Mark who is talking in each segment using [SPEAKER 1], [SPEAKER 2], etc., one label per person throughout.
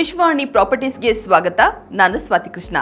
[SPEAKER 1] ವಿಶ್ವವಾಣಿ ಪ್ರಾಪರ್ಟೀಸ್ಗೆ ಸ್ವಾಗತ. ನಾನು ಸ್ವಾತಿ ಕೃಷ್ಣ.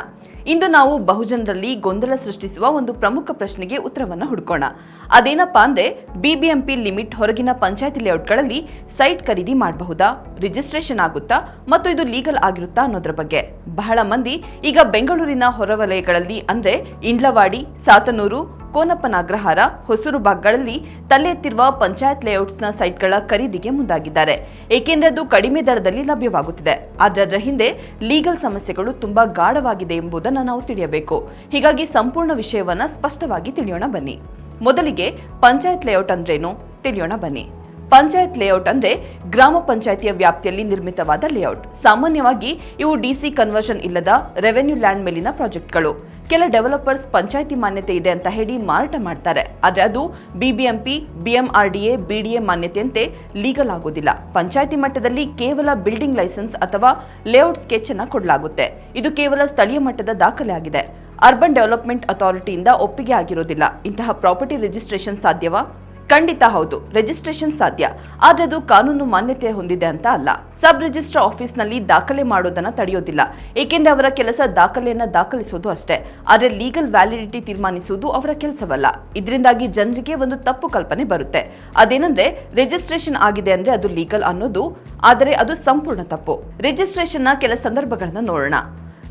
[SPEAKER 1] ಇಂದು ನಾವು ಬಹುಜನರಲ್ಲಿ ಗೊಂದಲ ಸೃಷ್ಟಿಸುವ ಒಂದು ಪ್ರಮುಖ ಪ್ರಶ್ನೆಗೆ ಉತ್ತರವನ್ನು ಹುಡುಕೋಣ. ಅದೇನಪ್ಪಾ ಅಂದ್ರೆ ಬಿಬಿಎಂಪಿ ಲಿಮಿಟ್ ಹೊರಗಿನ ಪಂಚಾಯತಿ ಲೇಔಟ್ಗಳಲ್ಲಿ ಸೈಟ್ ಖರೀದಿ ಮಾಡಬಹುದಾ? ರಿಜಿಸ್ಟ್ರೇಷನ್ ಆಗುತ್ತಾ? ಮತ್ತು ಇದು ಲೀಗಲ್ ಆಗಿರುತ್ತಾ ಅನ್ನೋದ್ರ ಬಗ್ಗೆ. ಬಹಳ ಮಂದಿ ಈಗ ಬೆಂಗಳೂರಿನ ಹೊರವಲಯಗಳಲ್ಲಿ ಅಂದ್ರೆ ಇಂಡ್ಲವಾಡಿ, ಸಾತನೂರು ಕೋನಪ್ಪನಾಗ್ರಹಾರ ಹೊಸೂರು ಭಾಗಗಳಲ್ಲಿ ತಲೆ ಎತ್ತಿರುವ ಪಂಚಾಯತ್ ಲೇಔಟ್ಸ್ನ ಸೈಟ್ಗಳ ಖರೀದಿಗೆ ಮುಂದಾಗಿದ್ದಾರೆ. ಏಕೆಂದರೆ ಅದು ಕಡಿಮೆ ದರದಲ್ಲಿ ಲಭ್ಯವಾಗುತ್ತಿದೆ. ಆದರೆ ಅದರ ಹಿಂದೆ ಲೀಗಲ್ ಸಮಸ್ಯೆಗಳು ತುಂಬಾ ಗಾಢವಾಗಿದೆ ಎಂಬುದನ್ನು ನಾವು ತಿಳಿಯಬೇಕು. ಹೀಗಾಗಿ ಸಂಪೂರ್ಣ ವಿಷಯವನ್ನು ಸ್ಪಷ್ಟವಾಗಿ ತಿಳಿಯೋಣ ಬನ್ನಿ. ಮೊದಲಿಗೆ ಪಂಚಾಯತ್ ಲೇಔಟ್ ಅಂದ್ರೇನು? ತಿಳಿಯೋಣ ಬನ್ನಿ. ಪಂಚಾಯತ್ ಲೇಔಟ್ ಅಂದ್ರೆ ಗ್ರಾಮ ಪಂಚಾಯತಿಯ ವ್ಯಾಪ್ತಿಯಲ್ಲಿ ನಿರ್ಮಿತವಾದ ಲೇಔಟ್. ಸಾಮಾನ್ಯವಾಗಿ ಇವು ಡಿಸಿ ಕನ್ವರ್ಷನ್ ಇಲ್ಲದ ರೆವೆನ್ಯೂ ಲ್ಯಾಂಡ್ ಮೇಲಿನ ಪ್ರಾಜೆಕ್ಟ್ಗಳು. ಕೆಲ ಡೆವಲಪರ್ಸ್ ಪಂಚಾಯತಿ ಮಾನ್ಯತೆ ಇದೆ ಅಂತ ಹೇಳಿ ಮಾರಾಟ ಮಾಡ್ತಾರೆ. ಆದರೆ ಅದು ಬಿಬಿಎಂಪಿ ಬಿಎಂಆರ್ಡಿಎ ಬಿಡಿಎ ಮಾನ್ಯತೆಯಂತೆ ಲೀಗಲ್ ಆಗೋದಿಲ್ಲ. ಪಂಚಾಯತಿ ಮಟ್ಟದಲ್ಲಿ ಕೇವಲ ಬಿಲ್ಡಿಂಗ್ ಲೈಸೆನ್ಸ್ ಅಥವಾ ಲೇಔಟ್ ಸ್ಕೆಚ್ ಅನ್ನ ಕೊಡಲಾಗುತ್ತೆ. ಇದು ಕೇವಲ ಸ್ಥಳೀಯ ಮಟ್ಟದ ದಾಖಲೆ ಆಗಿದೆ. ಅರ್ಬನ್ ಡೆವಲಪ್ಮೆಂಟ್ ಅಥಾರಿಟಿಯಿಂದ ಒಪ್ಪಿಗೆ ಆಗಿರೋದಿಲ್ಲ. ಇಂತಹ ಪ್ರಾಪರ್ಟಿ ರಿಜಿಸ್ಟ್ರೇಷನ್ ಸಾಧ್ಯವಾ? ಖಂಡಿತ ಹೌದು ರಿಜಿಸ್ಟ್ರೇಷನ್ ಸಾಧ್ಯ. ಆದ್ರೆ ಅದು ಕಾನೂನು ಮಾನ್ಯತೆ ಹೊಂದಿದೆ ಅಂತ ಅಲ್ಲ. ಸಬ್ ರಿಜಿಸ್ಟ್ರ್ ಆಫೀಸ್ನಲ್ಲಿ ದಾಖಲೆ ಮಾಡೋದನ್ನ ತಡೆಯೋದಿಲ್ಲ. ಏಕೆಂದ್ರೆ ಅವರ ಕೆಲಸ ದಾಖಲೆಯನ್ನ ದಾಖಲಿಸೋದು ಅಷ್ಟೇ. ಆದ್ರೆ ಲೀಗಲ್ ವ್ಯಾಲಿಡಿಟಿ ತೀರ್ಮಾನಿಸುವುದು ಅವರ ಕೆಲಸವಲ್ಲ. ಇದರಿಂದಾಗಿ ಜನರಿಗೆ ಒಂದು ತಪ್ಪು ಕಲ್ಪನೆ ಬರುತ್ತೆ. ಅದೇನಂದ್ರೆ ರಿಜಿಸ್ಟ್ರೇಷನ್ ಆಗಿದೆ ಅಂದ್ರೆ ಅದು ಲೀಗಲ್ ಅನ್ನೋದು, ಆದರೆ ಅದು ಸಂಪೂರ್ಣ ತಪ್ಪು. ರಿಜಿಸ್ಟ್ರೇಷನ್ನ ಕೆಲ ಸಂದರ್ಭಗಳನ್ನ ನೋಡೋಣ.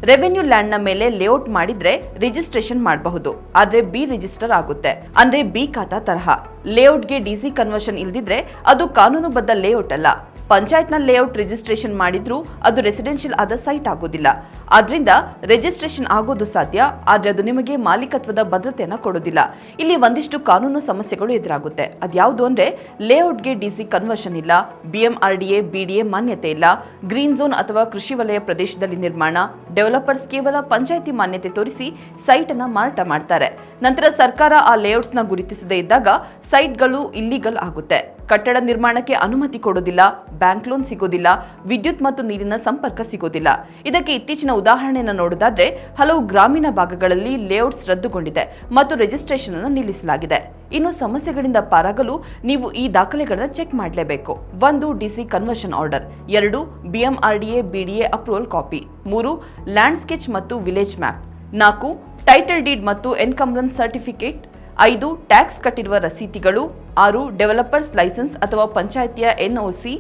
[SPEAKER 1] ರೆವೆನ್ಯೂ ಲ್ಯಾಂಡ್ನ ಮೇಲೆ ಲೇಔಟ್ ಮಾಡಿದ್ರೆ ರಿಜಿಸ್ಟ್ರೇಷನ್ ಮಾಡಬಹುದು. ಆದ್ರೆ ಬಿ ರಿಜಿಸ್ಟರ್ ಆಗುತ್ತೆ. ಅಂದ್ರೆ ಬಿ ಖಾತಾ ತರಹ. ಲೇಔಟ್ಗೆ ಡಿಸಿ ಕನ್ವರ್ಷನ್ ಇಲ್ದಿದ್ರೆ ಅದು ಕಾನೂನುಬದ್ಧ ಲೇಔಟ್ ಅಲ್ಲ. ಪಂಚಾಯತ್ನ ಲೇಔಟ್ ರಿಜಿಸ್ಟ್ರೇಷನ್ ಮಾಡಿದ್ರೂ ಅದು ರೆಸಿಡೆನ್ಷಿಯಲ್ ಆದ ಸೈಟ್ ಆಗೋದಿಲ್ಲ. ಆದ್ರಿಂದ ರಿಜಿಸ್ಟ್ರೇಷನ್ ಆಗೋದು ಸಾಧ್ಯ, ಆದ್ರೆ ಅದು ನಿಮಗೆ ಮಾಲೀಕತ್ವದ ಭದ್ರತೆಯನ್ನ ಕೊಡೋದಿಲ್ಲ. ಇಲ್ಲಿ ಒಂದಿಷ್ಟು ಕಾನೂನು ಸಮಸ್ಯೆಗಳು ಎದುರಾಗುತ್ತೆ. ಅದ್ಯಾವುದು ಅಂದ್ರೆ ಲೇಔಟ್ಗೆ ಡಿಸಿ ಕನ್ವರ್ಷನ್ ಇಲ್ಲ B M R D A B D A ಮಾನ್ಯತೆ ಇಲ್ಲ, ಗ್ರೀನ್ ಝೋನ್ ಅಥವಾ ಕೃಷಿ ವಲಯ ಪ್ರದೇಶದಲ್ಲಿ ನಿರ್ಮಾಣ ಡೆವಲಪರ್ಸ್ ಕೇವಲ ಪಂಚಾಯಿತಿ ಮಾನ್ಯತೆ ತೋರಿಸಿ ಸೈಟ್ ಅನ್ನ ಮಾರಾಟ ಮಾಡ್ತಾರೆ. ನಂತರ ಸರ್ಕಾರ ಆ ಲೇಔಟ್ಸ್ನ ಗುರುತಿಸದೇ ಇದ್ದಾಗ ಸೈಟ್ಗಳು ಇಲ್ಲಿಗಲ್ ಆಗುತ್ತೆ. ಕಟ್ಟಡ ನಿರ್ಮಾಣಕ್ಕೆ ಅನುಮತಿ ಕೊಡೋದಿಲ್ಲ, ಬ್ಯಾಂಕ್ ಲೋನ್ ಸಿಗೋದಿಲ್ಲ, ವಿದ್ಯುತ್ ಮತ್ತು ನೀರಿನ ಸಂಪರ್ಕ ಸಿಗೋದಿಲ್ಲ. ಇದಕ್ಕೆ ಇತ್ತೀಚಿನ ಉದಾಹರಣೆಯನ್ನು ನೋಡೋದಾದ್ರೆ, ಹಲವು ಗ್ರಾಮೀಣ ಭಾಗಗಳಲ್ಲಿ ಲೇಔಟ್ಸ್ ರದ್ದುಗೊಂಡಿದೆ ಮತ್ತು ರಿಜಿಸ್ಟ್ರೇಷನ್ ಅನ್ನು ನಿಲ್ಲಿಸಲಾಗಿದೆ. ಇನ್ನು ಸಮಸ್ಯೆಗಳಿಂದ ಪಾರಾಗಲು ನೀವು ಈ ದಾಖಲೆಗಳನ್ನು ಚೆಕ್ ಮಾಡಲೇಬೇಕು. ಒಂದು ಡಿಸಿ ಕನ್ವರ್ಷನ್ ಆರ್ಡರ್, ಎರಡು ಬಿಎಂಆರ್ಡಿಎ ಬಿಡಿಎ ಅಪ್ರೂವಲ್ ಕಾಪಿ, ಮೂರು ಲ್ಯಾಂಡ್ ಸ್ಕೆಚ್ ಮತ್ತು ವಿಲೇಜ್ ಮ್ಯಾಪ್. ನಾಲ್ಕು, ಟೈಟಲ್ ಡೀಡ್ ಮತ್ತು ಎನ್ಕಂಬ್ರನ್ಸ್ ಸರ್ಟಿಫಿಕೇಟ್. ಐದು, ಟ್ಯಾಕ್ಸ್ ಕಟ್ಟಿರುವ ರಸೀತಿಗಳು. ಆರು, ಡೆವಲಪರ್ಸ್ ಲೈಸೆನ್ಸ್ ಅಥವಾ ಪಂಚಾಯಿತಿಯ ಎನ್ಒಸಿ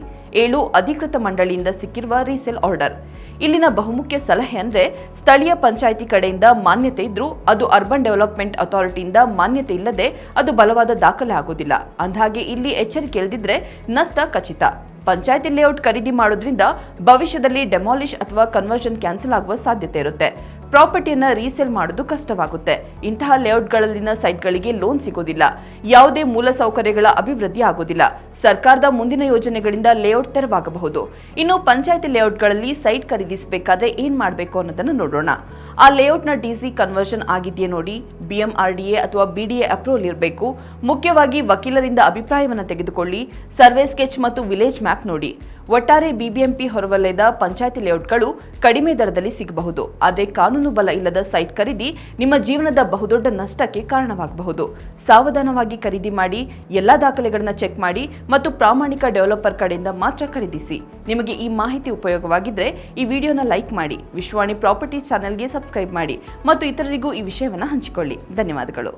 [SPEAKER 1] ಏಳು, ಅಧಿಕೃತ ಮಂಡಳಿಯಿಂದ ಸಿಕ್ಕಿರುವ ರೀಸೇಲ್ ಆರ್ಡರ್. ಇಲ್ಲಿನ ಬಹುಮುಖ್ಯ ಸಲಹೆ ಅಂದರೆ ಸ್ಥಳೀಯ ಪಂಚಾಯಿತಿ ಕಡೆಯಿಂದ ಮಾನ್ಯತೆ ಇದ್ರೂ ಅದು ಅರ್ಬನ್ ಡೆವಲಪ್ಮೆಂಟ್ ಅಥಾರಿಟಿಯಿಂದ ಮಾನ್ಯತೆ ಇಲ್ಲದೆ ಅದು ಬಲವಾದ ದಾಖಲೆ ಆಗೋದಿಲ್ಲ. ಅಂದಹಾಗೆ ಇಲ್ಲಿ ಎಚ್ಚರಿಕೆ ಇಲ್ಲದಿದ್ರೆ ನಷ್ಟ ಖಚಿತ. ಪಂಚಾಯತಿ ಲೇಔಟ್ ಖರೀದಿ ಮಾಡೋದ್ರಿಂದ ಭವಿಷ್ಯದಲ್ಲಿ ಡೆಮಾಲಿಷ್ ಅಥವಾ ಕನ್ವರ್ಷನ್ ಕ್ಯಾನ್ಸಲ್ ಆಗುವ ಸಾಧ್ಯತೆ ಇರುತ್ತೆ. ಪ್ರಾಪರ್ಟಿಯನ್ನ ರೀಸೇಲ್ ಮಾಡೋದು ಕಷ್ಟವಾಗುತ್ತೆ. ಇಂತಹ ಲೇಔಟ್ಗಳಲ್ಲಿನ ಸೈಟ್ಗಳಿಗೆ ಲೋನ್ ಸಿಗೋದಿಲ್ಲ. ಯಾವುದೇ ಮೂಲಸೌಕರ್ಯಗಳ ಅಭಿವೃದ್ಧಿ ಆಗೋದಿಲ್ಲ. ಸರ್ಕಾರದ ಮುಂದಿನ ಯೋಜನೆಗಳಿಂದ ಲೇಔಟ್ ತೆರವಾಗಬಹುದು. ಇನ್ನು ಪಂಚಾಯತಿ ಲೇಔಟ್ಗಳಲ್ಲಿ ಸೈಟ್ ಖರೀದಿಸಬೇಕಾದ್ರೆ ಏನ್ ಮಾಡಬೇಕು ಅನ್ನೋದನ್ನು ನೋಡೋಣ. ಆ ಲೇಔಟ್ನ ಡಿಸಿ ಕನ್ವರ್ಷನ್ ಆಗಿದೆಯೇ ನೋಡಿ, ಬಿಎಂಆರ್ಡಿಎ ಅಥವಾ ಬಿಡಿಎ ಅಪ್ರೂವಲ್ ಇರಬೇಕು. ಮುಖ್ಯವಾಗಿ ವಕೀಲರಿಂದ ಅಭಿಪ್ರಾಯವನ್ನು ತೆಗೆದುಕೊಳ್ಳಿ, ಸರ್ವೆ ಸ್ಕೆಚ್ ಮತ್ತು ವಿಲೇಜ್ ಮ್ಯಾಪ್ ನೋಡಿ. ಒಟ್ಟಾರೆ ಬಿಬಿಎಂಪಿ ಹೊರವಲಯದ ಪಂಚಾಯತಿ ಲೇಔಟ್ಗಳು ಕಡಿಮೆ ದರದಲ್ಲಿ ಸಿಗಬಹುದು. ಆದರೆ ಕಾನೂನು ಬಲ ಇಲ್ಲದ ಸೈಟ್ ಖರೀದಿ ನಿಮ್ಮ ಜೀವನದ ಬಹುದೊಡ್ಡ ನಷ್ಟಕ್ಕೆ ಕಾರಣವಾಗಬಹುದು. ಸಾವಧಾನವಾಗಿ ಖರೀದಿ ಮಾಡಿ, ಎಲ್ಲಾ ದಾಖಲೆಗಳನ್ನು ಚೆಕ್ ಮಾಡಿ ಮತ್ತು ಪ್ರಾಮಾಣಿಕ ಡೆವಲಪರ್ ಕಡೆಯಿಂದ ಮಾತ್ರ ಖರೀದಿಸಿ. ನಿಮಗೆ ಈ ಮಾಹಿತಿ ಉಪಯೋಗವಾಗಿದ್ರೆ ಈ ವಿಡಿಯೋನ ಲೈಕ್ ಮಾಡಿ, ವಿಶ್ವಾಣಿ ಪ್ರಾಪರ್ಟೀಸ್ ಚಾನೆಲ್ಗೆ ಸಬ್ಸ್ಕ್ರೈಬ್ ಮಾಡಿ ಮತ್ತು ಇತರರಿಗೂ ಈ ವಿಷಯವನ್ನು ಹಂಚಿಕೊಳ್ಳಿ. ಧನ್ಯವಾದಗಳು.